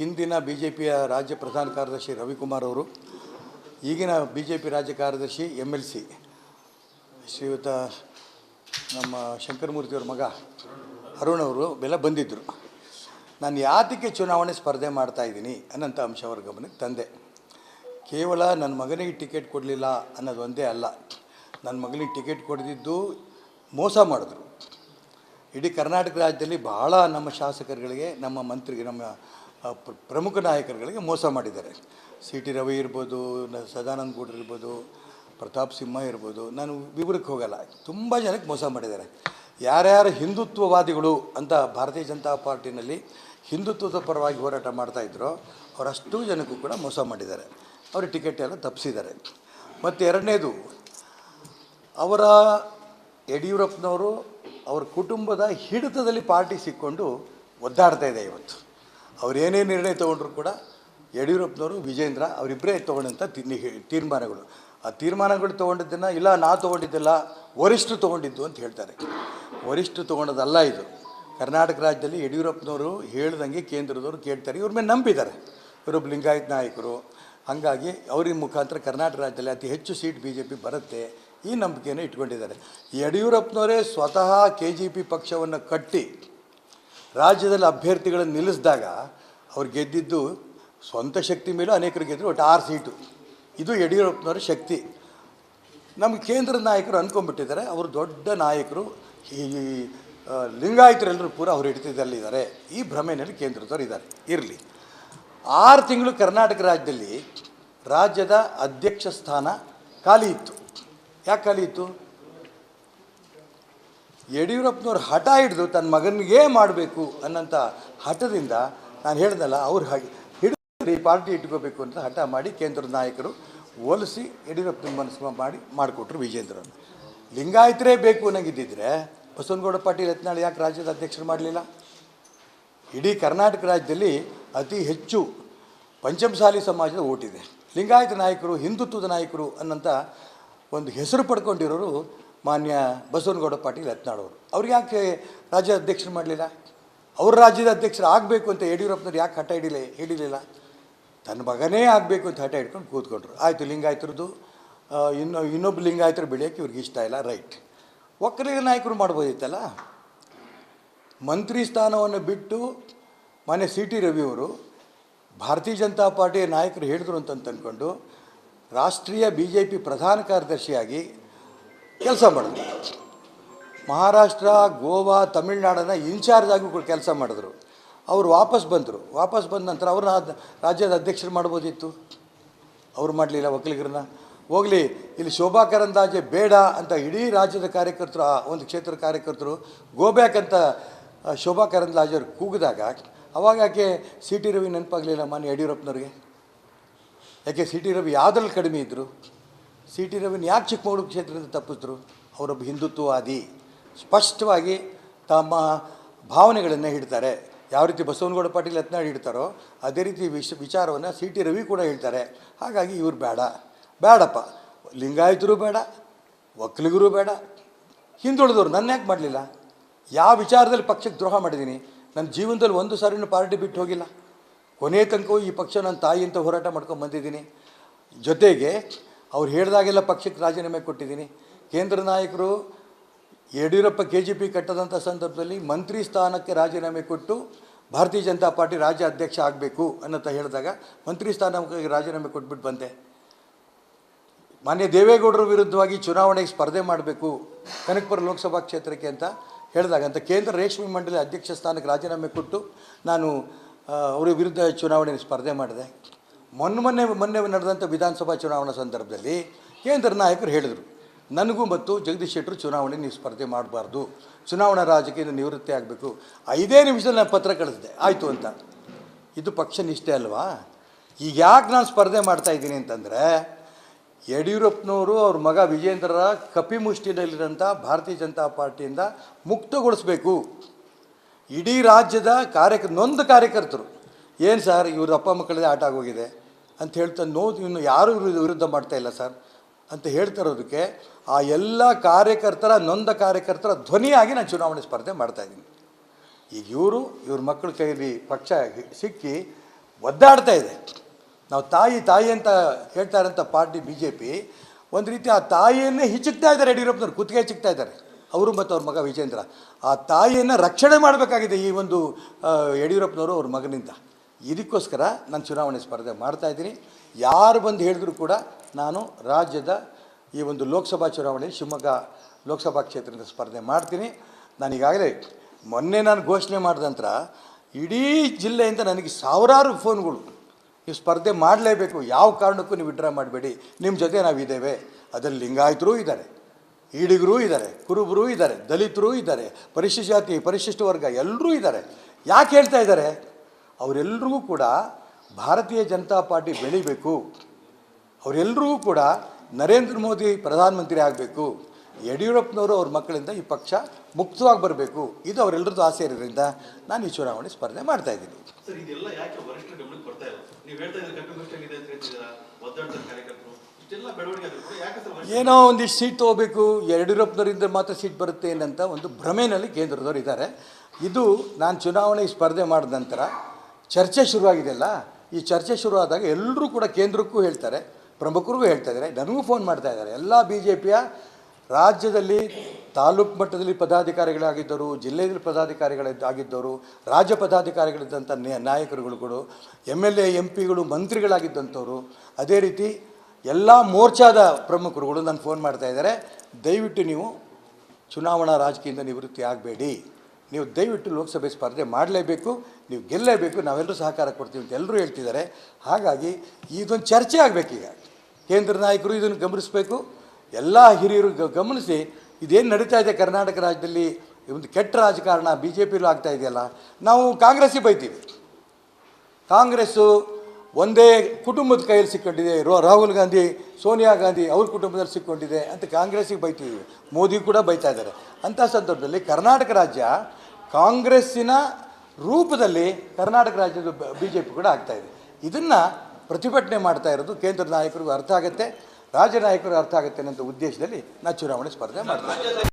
ಹಿಂದಿನ B J ಪಿಯ ರಾಜ್ಯ ಪ್ರಧಾನ ಕಾರ್ಯದರ್ಶಿ ರವಿಕುಮಾರ್ ಅವರು, ಈಗಿನ ಬಿ ಜೆ ಪಿ ರಾಜ್ಯ ಕಾರ್ಯದರ್ಶಿ ಎಂ ಎಲ್ ಸಿ ಶ್ರೀಯುತ ನಮ್ಮ ಶಂಕರಮೂರ್ತಿಯವ್ರ ಮಗ ಅರುಣ್ ಅವರು ಬೆಲ್ಲ ಬಂದಿದ್ದರು ನಾನು ಯಾತಕ್ಕೆ ಚುನಾವಣೆ ಸ್ಪರ್ಧೆ ಮಾಡ್ತಾಯಿದ್ದೀನಿ ಅನ್ನೋಂಥ ಅಂಶ ಅವರ ಗಮನಕ್ಕೆ ತಂದೆ. ಕೇವಲ ನನ್ನ ಮಗನಿಗೆ ಟಿಕೆಟ್ ಕೊಡಲಿಲ್ಲ ಅನ್ನೋದು ಒಂದೇ ಅಲ್ಲ. ನನ್ನ ಮಗನಿಗೆ ಟಿಕೆಟ್ ಕೊಡದಿದ್ದು ಮೋಸ ಮಾಡಿದ್ರು. ಇಡೀ ಕರ್ನಾಟಕ ರಾಜ್ಯದಲ್ಲಿ ಬಹಳ ನಮ್ಮ ಶಾಸಕರುಗಳಿಗೆ, ನಮ್ಮ ಮಂತ್ರಿಗೆ, ನಮ್ಮ ಪ್ರಮುಖ ನಾಯಕರುಗಳಿಗೆ ಮೋಸ ಮಾಡಿದ್ದಾರೆ. ಸಿ ಟಿ ರವಿ ಇರ್ಬೋದು ಸದಾನಂದ ಗೌಡ್ರು ಇರ್ಬೋದು, ಪ್ರತಾಪ್ ಸಿಂಹ ಇರ್ಬೋದು. ನಾನು ವಿವರಕ್ಕೆ ಹೋಗಲ್ಲ. ತುಂಬ ಜನಕ್ಕೆ ಮೋಸ ಮಾಡಿದ್ದಾರೆ. ಯಾರ್ಯಾರು ಹಿಂದುತ್ವವಾದಿಗಳು ಅಂತ ಭಾರತೀಯ ಜನತಾ ಪಾರ್ಟಿನಲ್ಲಿ ಹಿಂದುತ್ವದ ಪರವಾಗಿ ಹೋರಾಟ ಮಾಡ್ತಾಯಿದ್ರು ಅವರಷ್ಟು ಜನಕ್ಕೂ ಕೂಡ ಮೋಸ ಮಾಡಿದ್ದಾರೆ. ಅವರು ಟಿಕೆಟ್ ಎಲ್ಲ ತಪ್ಪಿಸಿದ್ದಾರೆ ಮತ್ತು ಎರಡನೇದು, ಅವರ ಯಡಿಯೂರಪ್ಪನವರು ಅವ್ರ ಕುಟುಂಬದ ಹಿಡಿತದಲ್ಲಿ ಪಾರ್ಟಿ ಸಿಕ್ಕೊಂಡು ಒದ್ದಾಡ್ತಾ ಇದೆ ಇವತ್ತು. ಅವ್ರು ಏನೇ ನಿರ್ಣಯ ತೊಗೊಂಡ್ರು ಕೂಡ ಯಡಿಯೂರಪ್ಪನವರು ವಿಜೇಂದ್ರ ಅವರಿಬ್ಬರೇ ತೊಗೊಂಡಂಥ ತೀರ್ಮಾನಗಳು. ಆ ತೀರ್ಮಾನಗಳು ತೊಗೊಂಡಿದ್ದನ್ನು, ಇಲ್ಲ ನಾ ತೊಗೊಂಡಿದ್ದಿಲ್ಲ ವರಿಷ್ಠರು ತೊಗೊಂಡಿದ್ದು ಅಂತ ಹೇಳ್ತಾರೆ. ವರಿಷ್ಠರು ತೊಗೊಂಡದಲ್ಲ ಇದು. ಕರ್ನಾಟಕ ರಾಜ್ಯದಲ್ಲಿ ಯಡಿಯೂರಪ್ಪನವರು ಹೇಳ್ದಂಗೆ ಕೇಂದ್ರದವರು ಕೇಳ್ತಾರೆ. ಇವ್ರ ಮೇಲೆ ನಂಬಿದ್ದಾರೆ. ಇವರೊಬ್ಬ ಲಿಂಗಾಯತ್ ನಾಯಕರು. ಹಾಗಾಗಿ ಅವ್ರಿಗೆ ಮುಖಾಂತರ ಕರ್ನಾಟಕ ರಾಜ್ಯದಲ್ಲಿ ಅತಿ ಹೆಚ್ಚು ಸೀಟ್ ಬಿ ಜೆ ಪಿ ಬರುತ್ತೆ. ಈ ನಂಬಿಕೆಯನ್ನು ಇಟ್ಕೊಂಡಿದ್ದಾರೆ. ಯಡಿಯೂರಪ್ಪನವರೇ ಸ್ವತಃ ಕೆ ಜಿ ಪಿ ಪಕ್ಷವನ್ನು ಕಟ್ಟಿ ರಾಜ್ಯದಲ್ಲಿ ಅಭ್ಯರ್ಥಿಗಳನ್ನು ನಿಲ್ಲಿಸಿದಾಗ ಅವ್ರು ಗೆದ್ದಿದ್ದು ಸ್ವಂತ ಶಕ್ತಿ ಮೇಲೂ ಅನೇಕರು ಗೆದ್ದರು, ಒಟ್ಟು ಆರು ಸೀಟು. ಇದು ಯಡಿಯೂರಪ್ಪನವರ ಶಕ್ತಿ. ನಮ್ಮ ಕೇಂದ್ರದ ನಾಯಕರು ಅಂದ್ಕೊಂಡ್ಬಿಟ್ಟಿದ್ದಾರೆ ಅವರು ದೊಡ್ಡ ನಾಯಕರು. ಈ ಲಿಂಗಾಯತರೆಲ್ಲರೂ ಪೂರ ಅವ್ರು ಹಿಡಿತದಲ್ಲಿದ್ದಾರೆ. ಈ ಭ್ರಮೆಯಲ್ಲಿ ಕೇಂದ್ರದವ್ರು ಇದ್ದಾರೆ. ಇರಲಿ. ಆರು ತಿಂಗಳು ಕರ್ನಾಟಕ ರಾಜ್ಯದಲ್ಲಿ ರಾಜ್ಯದ ಅಧ್ಯಕ್ಷ ಸ್ಥಾನ ಖಾಲಿ ಇತ್ತು. ಯಾಕೆ ಖಾಲಿ ಇತ್ತು? ಯಡಿಯೂರಪ್ಪನವ್ರು ಹಠ ಹಿಡಿದು ತನ್ನ ಮಗನಿಗೆ ಮಾಡಬೇಕು ಅನ್ನೋಂಥ ಹಠದಿಂದ ನಾನು ಹೇಳ್ದಲ್ಲ ಅವ್ರು ಹಾಗೆ. ಹಿಡಿದು ಈ ಪಾರ್ಟಿ ಇಟ್ಕೋಬೇಕು ಅಂತ ಹಠ ಮಾಡಿ ಕೇಂದ್ರದ ನಾಯಕರು ಹೋಲಿಸಿ ಯಡಿಯೂರಪ್ಪನ ಮನಸ್ಸು ಮಾಡಿ ಮಾಡಿಕೊಟ್ರು ವಿಜೇಂದ್ರನ್ನು ಲಿಂಗಾಯತರೇ ಬೇಕು ಅನ್ನಂಗಿದ್ದಿದ್ರೆ ಬಸವನಗೌಡ ಪಾಟೀಲ್ ಯತ್ನಾಳ್ ಯಾಕೆ ರಾಜ್ಯದ ಅಧ್ಯಕ್ಷರು ಮಾಡಲಿಲ್ಲ? ಇಡೀ ಕರ್ನಾಟಕ ರಾಜ್ಯದಲ್ಲಿ ಅತಿ ಹೆಚ್ಚು ಪಂಚಮಸಾಲಿ ಸಮಾಜದ ಓಟಿದೆ. ಲಿಂಗಾಯತ ನಾಯಕರು, ಹಿಂದುತ್ವದ ನಾಯಕರು ಅನ್ನೋಂಥ ಒಂದು ಹೆಸರು ಪಡ್ಕೊಂಡಿರೋರು ಮಾನ್ಯ ಬಸವನಗೌಡ ಪಾಟೀಲ್ ಯತ್ನಾಳವರು. ಅವ್ರಿಗೆ ಯಾಕೆ ರಾಜ್ಯ ಅಧ್ಯಕ್ಷರು ಮಾಡಲಿಲ್ಲ? ಅವ್ರ ರಾಜ್ಯದ ಅಧ್ಯಕ್ಷರು ಆಗಬೇಕು ಅಂತ ಯಡಿಯೂರಪ್ಪನವ್ರು ಯಾಕೆ ಹಠ ಹಿಡಿಲಿ, ಹಿಡಿಲಿಲ್ಲ? ತನ್ನ ಮಗನೇ ಆಗಬೇಕು ಅಂತ ಹಠ ಹಿಡ್ಕೊಂಡು ಕೂತ್ಕೊಂಡ್ರು. ಆಯಿತು, ಲಿಂಗಾಯತರದ್ದು ಇನ್ನೊ ಇನ್ನು, ಇನ್ನೊಬ್ಬ ಲಿಂಗಾಯತರು ಬೆಳೆಯೋಕ್ಕೆ ಇವ್ರಿಗೆ ಇಷ್ಟ ಇಲ್ಲ, ರೈಟ್. ಒಕ್ಕಲಿಗ ನಾಯಕರು ಮಾಡ್ಬೋದಿತ್ತಲ್ಲ? ಮಂತ್ರಿ ಸ್ಥಾನವನ್ನು ಬಿಟ್ಟು ಮಾನ್ಯ ಸಿ ಟಿ ರವಿಯವರು ಭಾರತೀಯ ಜನತಾ ಪಾರ್ಟಿಯ ನಾಯಕರು ಹೇಳಿದ್ರು ಅಂತ ಅಂದ್ಕೊಂಡು ರಾಷ್ಟ್ರೀಯ ಬಿ ಜೆ ಪಿ ಪ್ರಧಾನ ಕಾರ್ಯದರ್ಶಿಯಾಗಿ ಕೆಲಸ ಮಾಡಿದ್ರು. ಮಹಾರಾಷ್ಟ್ರ, ಗೋವಾ, ತಮಿಳ್ನಾಡನ್ನ ಇನ್ಚಾರ್ಜ್ ಆಗಿ ಕೆಲಸ ಮಾಡಿದ್ರು. ಅವರು ವಾಪಸ್ ಬಂದರು. ವಾಪಸ್ ಬಂದ ನಂತರ ಅವ್ರನ್ನ ರಾಜ್ಯದ ಅಧ್ಯಕ್ಷರು ಮಾಡ್ಬೋದಿತ್ತು. ಅವ್ರು ಮಾಡಲಿಲ್ಲ ಒಕ್ಕಲಿಗರನ್ನ ಹೋಗಲಿ, ಇಲ್ಲಿ ಶೋಭಾ ಕರಂದಾಜೆ ಬೇಡ ಅಂತ ಇಡೀ ರಾಜ್ಯದ ಕಾರ್ಯಕರ್ತರು, ಆ ಒಂದು ಕ್ಷೇತ್ರದ ಕಾರ್ಯಕರ್ತರು ಗೋಬ್ಯಾಕ್ ಅಂತ ಶೋಭಾ ಕರಂದ್ಲಾಜರು ಕೂಗಿದಾಗ, ಅವಾಗ ಯಾಕೆ ಸಿ ಟಿ ರವಿ ನೆನಪಾಗಲಿಲ್ಲ ಮಾನ್ಯ ಯಡಿಯೂರಪ್ಪನವ್ರಿಗೆ? ಯಾಕೆ ಸಿ ಟಿ ರವಿ ಯಾವುದ್ರಲ್ಲಿ ಕಡಿಮೆ ಇದ್ದರು ಸಿ ಟಿ ರವಿನ ಯಾಕೆ ಚಿಕ್ಕಮಗಳೂರು ಕ್ಷೇತ್ರದಿಂದ ತಪ್ಪಿಸಿದ್ರು? ಅವರೊಬ್ಬ ಹಿಂದುತ್ವವಾದಿ. ಸ್ಪಷ್ಟವಾಗಿ ತಮ್ಮ ಭಾವನೆಗಳನ್ನು ಹಿಡ್ತಾರೆ ಯಾವ ರೀತಿ ಬಸವನಗೌಡ ಪಾಟೀಲ್ ಯತ್ನಾಳ್ ಹಿಡ್ತಾರೋ ಅದೇ ರೀತಿ ವಿಶ್ ವಿಚಾರವನ್ನು ಸಿ ಟಿ ರವಿ ಕೂಡ ಹೇಳ್ತಾರೆ. ಹಾಗಾಗಿ ಇವರು ಬೇಡ. ಬೇಡಪ್ಪ. ಲಿಂಗಾಯತರು ಬೇಡ ಒಕ್ಕಲಿಗರು ಬೇಡ. ಹಿಂದುಳಿದವರು ನನ್ನ ಯಾಕೆ ಮಾಡಲಿಲ್ಲ? ಯಾವ ವಿಚಾರದಲ್ಲಿ ಪಕ್ಷಕ್ಕೆ ದ್ರೋಹ ಮಾಡಿದ್ದೀನಿ ನನ್ನ ಜೀವನದಲ್ಲಿ ಒಂದು ಸಾರಿನೂ ಪಾರ್ಟಿ ಬಿಟ್ಟು ಹೋಗಿಲ್ಲ. ಕೊನೆಯ ತನಕ ಈ ಪಕ್ಷ ನನ್ನ ತಾಯಿ ಅಂತ ಹೋರಾಟ ಮಾಡ್ಕೊಂಡು ಬಂದಿದ್ದೀನಿ. ಜೊತೆಗೆ ಅವ್ರು ಹೇಳಿದಾಗೆಲ್ಲ ಪಕ್ಷಕ್ಕೆ ರಾಜೀನಾಮೆ ಕೊಟ್ಟಿದ್ದೀನಿ. ಕೇಂದ್ರ ನಾಯಕರು ಯಡಿಯೂರಪ್ಪ ಕೆ ಜಿ ಪಿ ಕಟ್ಟದಂಥ ಸಂದರ್ಭದಲ್ಲಿ ಮಂತ್ರಿ ಸ್ಥಾನಕ್ಕೆ ರಾಜೀನಾಮೆ ಕೊಟ್ಟು ಭಾರತೀಯ ಜನತಾ ಪಾರ್ಟಿ ರಾಜ್ಯ ಅಧ್ಯಕ್ಷ ಆಗಬೇಕು ಅನ್ನೋಂತ ಹೇಳಿದಾಗ ಮಂತ್ರಿ ಸ್ಥಾನಕ್ಕೆ ರಾಜೀನಾಮೆ ಕೊಟ್ಬಿಟ್ಟು ಬಂದೆ. ಮಾನ್ಯ ದೇವೇಗೌಡರ ವಿರುದ್ಧವಾಗಿ ಚುನಾವಣೆಗೆ ಸ್ಪರ್ಧೆ ಮಾಡಬೇಕು, ಕನಕಪುರ ಲೋಕಸಭಾ ಕ್ಷೇತ್ರಕ್ಕೆ ಅಂತ ಹೇಳಿದಾಗ ಅಂತ ಕೇಂದ್ರ ರೇಷ್ಮೆ ಮಂಡಳಿ ಅಧ್ಯಕ್ಷ ಸ್ಥಾನಕ್ಕೆ ರಾಜೀನಾಮೆ ಕೊಟ್ಟು ನಾನು ಅವರ ವಿರುದ್ಧ ಚುನಾವಣೆಗೆ ಸ್ಪರ್ಧೆ ಮಾಡಿದೆ. ಮೊನ್ನೆ ಮೊನ್ನೆ ಮೊನ್ನೆ ನಡೆದಂಥ ವಿಧಾನಸಭಾ ಚುನಾವಣಾ ಸಂದರ್ಭದಲ್ಲಿ ಕೇಂದ್ರ ನಾಯಕರು ಹೇಳಿದರು, ನನಗೂ ಮತ್ತು ಜಗದೀಶ್ ಶೆಟ್ಟರು ಚುನಾವಣೆ ನೀವು ಸ್ಪರ್ಧೆ ಮಾಡಬಾರ್ದು. ಚುನಾವಣಾ ರಾಜಕೀಯ ನಿವೃತ್ತಿ ಆಗಬೇಕು. ಐದೇ ನಿಮಿಷದಲ್ಲಿ ನಾನು ಪತ್ರ ಕಳಿಸಿದೆ. ಆಯಿತು ಅಂತ. ಇದು ಪಕ್ಷ ನಿಷ್ಠೆ ಅಲ್ವಾ? ಈಗ ಯಾಕೆ ನಾನು ಸ್ಪರ್ಧೆ ಮಾಡ್ತಾ ಇದ್ದೀನಿ ಅಂತಂದರೆ, ಯಡಿಯೂರಪ್ಪನವರು ಅವ್ರ ಮಗ ವಿಜೇಂದ್ರರ ಕಪಿಮುಷ್ಟಿನಲ್ಲಿರೋಂಥ ಭಾರತೀಯ ಜನತಾ ಪಾರ್ಟಿಯಿಂದ ಮುಕ್ತಗೊಳಿಸ್ಬೇಕು. ಇಡೀ ರಾಜ್ಯದ ಕಾರ್ಯಕ, ನೊಂದ ಕಾರ್ಯಕರ್ತರು. ಏನು ಸರ್ ಇವ್ರ ಅಪ್ಪ ಮಕ್ಕಳದೇ ಆಟ ಆಗೋಗಿದೆ. ಅಂತ ಹೇಳ್ತಾ ನೋ ಇನ್ನು ಯಾರು ವಿರುದ್ಧ ಮಾಡ್ತಾ ಇಲ್ಲ ಸರ್. ಅಂತ ಹೇಳ್ತಾ ಇರೋದಕ್ಕೆ ಆ ಎಲ್ಲ ಕಾರ್ಯಕರ್ತರ, ನೊಂದ ಕಾರ್ಯಕರ್ತರ ಧ್ವನಿಯಾಗಿ ನಾನು ಚುನಾವಣೆ ಸ್ಪರ್ಧೆ ಮಾಡ್ತಾಯಿದ್ದೀನಿ ಈಗ ಇವರು, ಇವ್ರ ಮಕ್ಕಳ ಕೈಯಲ್ಲಿ ಪಕ್ಷ ಸಿಕ್ಕಿ ಒದ್ದಾಡ್ತಾ ಇದೆ. ನಾವು ತಾಯಿ ತಾಯಿ ಅಂತ ಹೇಳ್ತಾ ಇರೋಂಥ ಪಾರ್ಟಿ ಬಿ ಜೆ ಪಿ ಒಂದು ರೀತಿ ಆ ತಾಯಿಯನ್ನೇ ಹಿಚ್ಚುತ್ತಾ ಇದ್ದಾರೆ ಯಡಿಯೂರಪ್ಪನವ್ರು ಕುತ್ತಿಗೆ ಹಿಚ್ಚುತ್ತಾ ಇದ್ದಾರೆ. ಅವರು ಮತ್ತು ಅವ್ರ ಮಗ ವಿಜೇಂದ್ರ. ಆ ತಾಯಿಯನ್ನು ರಕ್ಷಣೆ ಮಾಡಬೇಕಾಗಿದೆ ಈ ಒಂದು ಯಡಿಯೂರಪ್ಪನವರು ಅವ್ರ ಮಗನಿಂದ. ಇದಕ್ಕೋಸ್ಕರ ನಾನು ಚುನಾವಣೆ ಸ್ಪರ್ಧೆ ಮಾಡ್ತಾ ಇದ್ದೀನಿ. ಯಾರು ಬಂದು ಹೇಳಿದ್ರು ಕೂಡ ನಾನು ರಾಜ್ಯದ ಈ ಒಂದು ಲೋಕಸಭಾ ಚುನಾವಣೆ ಶಿವಮೊಗ್ಗ ಲೋಕಸಭಾ ಕ್ಷೇತ್ರದಿಂದ ಸ್ಪರ್ಧೆ ಮಾಡ್ತೀನಿ. ನಾನು ಈಗಾಗಲೇ ಮೊನ್ನೆ ನಾನು ಘೋಷಣೆ ಮಾಡಿದ ನಂತರ ಇಡೀ ಜಿಲ್ಲೆಯಿಂದ ನನಗೆ ಸಾವಿರಾರು ಫೋನ್ಗಳು, ನೀವು ಸ್ಪರ್ಧೆ ಮಾಡಲೇಬೇಕು, ಯಾವ ಕಾರಣಕ್ಕೂ ನೀವು ವಿಡ್ರಾ ಮಾಡಬೇಡಿ, ನಿಮ್ಮ ಜೊತೆ ನಾವಿದ್ದೇವೆ ಅದರಲ್ಲಿ ಲಿಂಗಾಯತರೂ ಇದ್ದಾರೆ, ಈಡಿಗರೂ ಇದ್ದಾರೆ, ಕುರುಬರೂ ಇದ್ದಾರೆ, ದಲಿತರೂ ಇದ್ದಾರೆ, ಪರಿಶಿಷ್ಟ ಜಾತಿ, ಪರಿಶಿಷ್ಟ ವರ್ಗ ಎಲ್ಲರೂ ಇದ್ದಾರೆ. ಯಾಕೆ ಹೇಳ್ತಾ ಇದ್ದಾರೆ? ಅವರೆಲ್ಲರಿಗೂ ಕೂಡ ಭಾರತೀಯ ಜನತಾ ಪಾರ್ಟಿ ಬೆಳಿಬೇಕು. ಅವರೆಲ್ಲರೂ ಕೂಡ ನರೇಂದ್ರ ಮೋದಿ ಪ್ರಧಾನಮಂತ್ರಿ ಆಗಬೇಕು. ಯಡಿಯೂರಪ್ಪನವರು ಅವ್ರ ಮಕ್ಕಳಿಂದ ಈ ಪಕ್ಷ ಮುಕ್ತವಾಗಿ ಬರಬೇಕು. ಇದು ಅವರೆಲ್ಲರದ್ದು ಆಸೆ ಇರೋದ್ರಿಂದ ನಾನು ಈ ಚುನಾವಣೆ ಸ್ಪರ್ಧೆ ಮಾಡ್ತಾ ಇದ್ದೀನಿ. ಏನೋ ಒಂದಿಷ್ಟು ಸೀಟ್ ತೊಗೋಬೇಕು ಯಡಿಯೂರಪ್ಪನವರಿಂದ ಮಾತ್ರ ಸೀಟ್ ಬರುತ್ತೆ ಏನಂತ ಒಂದು ಭ್ರಮೆಯಲ್ಲಿ ಕೇಂದ್ರದವರು ಇದ್ದಾರೆ. ಇದು ನಾನು ಚುನಾವಣೆ ಸ್ಪರ್ಧೆ ಮಾಡಿದ ನಂತರ ಚರ್ಚೆ ಶುರುವಾಗಿದೆಯಲ್ಲ? ಈ ಚರ್ಚೆ ಶುರುವಾದಾಗ ಎಲ್ಲರೂ ಕೂಡ ಕೇಂದ್ರಕ್ಕೂ ಹೇಳ್ತಾರೆ, ಪ್ರಮುಖರಿಗೂ ಹೇಳ್ತಾ ಇದ್ದಾರೆ. ನನಗೂ ಫೋನ್ ಮಾಡ್ತಾ ಇದ್ದಾರೆ. ಎಲ್ಲ ಬಿ ಜೆ ಪಿಯ ರಾಜ್ಯದಲ್ಲಿ ತಾಲೂಕು ಮಟ್ಟದಲ್ಲಿ ಪದಾಧಿಕಾರಿಗಳಾಗಿದ್ದರು, ಜಿಲ್ಲೆಯಲ್ಲಿ ಪದಾಧಿಕಾರಿಗಳಾಗಿದ್ದವರು ರಾಜ್ಯ ಪದಾಧಿಕಾರಿಗಳಿದ್ದಂಥ ನಾಯಕರುಗಳು ಕೂಡ, ಎಂ ಎಲ್ ಎ, ಎಂ ಪಿಗಳು, ಮಂತ್ರಿಗಳಾಗಿದ್ದಂಥವ್ರು. ಅದೇ ರೀತಿ ಎಲ್ಲ ಮೋರ್ಚಾದ ಪ್ರಮುಖರುಗಳು ನಾನು ಫೋನ್ ಮಾಡ್ತಾ ಇದ್ದಾರೆ. ದಯವಿಟ್ಟು ನೀವು ಚುನಾವಣಾ ರಾಜಕೀಯದಿಂದ ನಿವೃತ್ತಿ ಆಗಬೇಡಿ. ನೀವು ದಯವಿಟ್ಟು ಲೋಕಸಭೆ ಸ್ಪರ್ಧೆ ಮಾಡಲೇಬೇಕು, ನೀವು ಗೆಲ್ಲಲೇಬೇಕು ನಾವೆಲ್ಲರೂ ಸಹಕಾರ ಕೊಡ್ತೀವಿ ಅಂತ ಎಲ್ಲರೂ ಹೇಳ್ತಿದ್ದಾರೆ. ಹಾಗಾಗಿ ಇದೊಂದು ಚರ್ಚೆ ಆಗಬೇಕೀಗ ಕೇಂದ್ರ ನಾಯಕರು ಇದನ್ನು ಗಮನಿಸಬೇಕು. ಎಲ್ಲ ಹಿರಿಯರು ಗಮನಿಸಿ, ಇದೇನು ನಡೀತಾ ಇದೆ ಕರ್ನಾಟಕ ರಾಜ್ಯದಲ್ಲಿ, ಒಂದು ಕೆಟ್ಟ ರಾಜಕಾರಣ ಬಿ ಜೆ ಪಿಲೂ ಆಗ್ತಾ ಇದೆಯಲ್ಲ, ನಾವು ಕಾಂಗ್ರೆಸ್ಸಿಗೆ ಬೈತೀವಿ. ಕಾಂಗ್ರೆಸ್ಸು ಒಂದೇ ಕುಟುಂಬದ ಕೈಯಲ್ಲಿ ಸಿಕ್ಕೊಂಡಿದೆ ರಾಹುಲ್ ಗಾಂಧಿ, ಸೋನಿಯಾ ಗಾಂಧಿ, ಅವ್ರ ಕುಟುಂಬದಲ್ಲಿ ಸಿಕ್ಕೊಂಡಿದೆ ಅಂತ ಕಾಂಗ್ರೆಸ್ಸಿಗೆ ಬೈತೀವಿ. ಮೋದಿ ಕೂಡ ಬೈತಾ ಇದ್ದಾರೆ. ಅಂಥ ಸಂದರ್ಭದಲ್ಲಿ ಕರ್ನಾಟಕ ರಾಜ್ಯ ಕಾಂಗ್ರೆಸ್ಸಿನ ರೂಪದಲ್ಲಿ ಕರ್ನಾಟಕ ರಾಜ್ಯದ ಬಿ ಜೆ ಪಿ ಕೂಡ ಆಗ್ತಾ ಇದೆ. ಇದನ್ನು ಪ್ರತಿಭಟನೆ ಮಾಡ್ತಾ ಇರೋದು ಕೇಂದ್ರ ನಾಯಕರಿಗೂ ಅರ್ಥ ಆಗುತ್ತೆ, ರಾಜ್ಯ ನಾಯಕರಿಗೂ ಅರ್ಥ ಆಗುತ್ತೆ ಅನ್ನೋ ಉದ್ದೇಶದಲ್ಲಿ ನಾನು ಚುನಾವಣೆ ಸ್ಪರ್ಧೆ ಮಾಡ್ತೀನಿ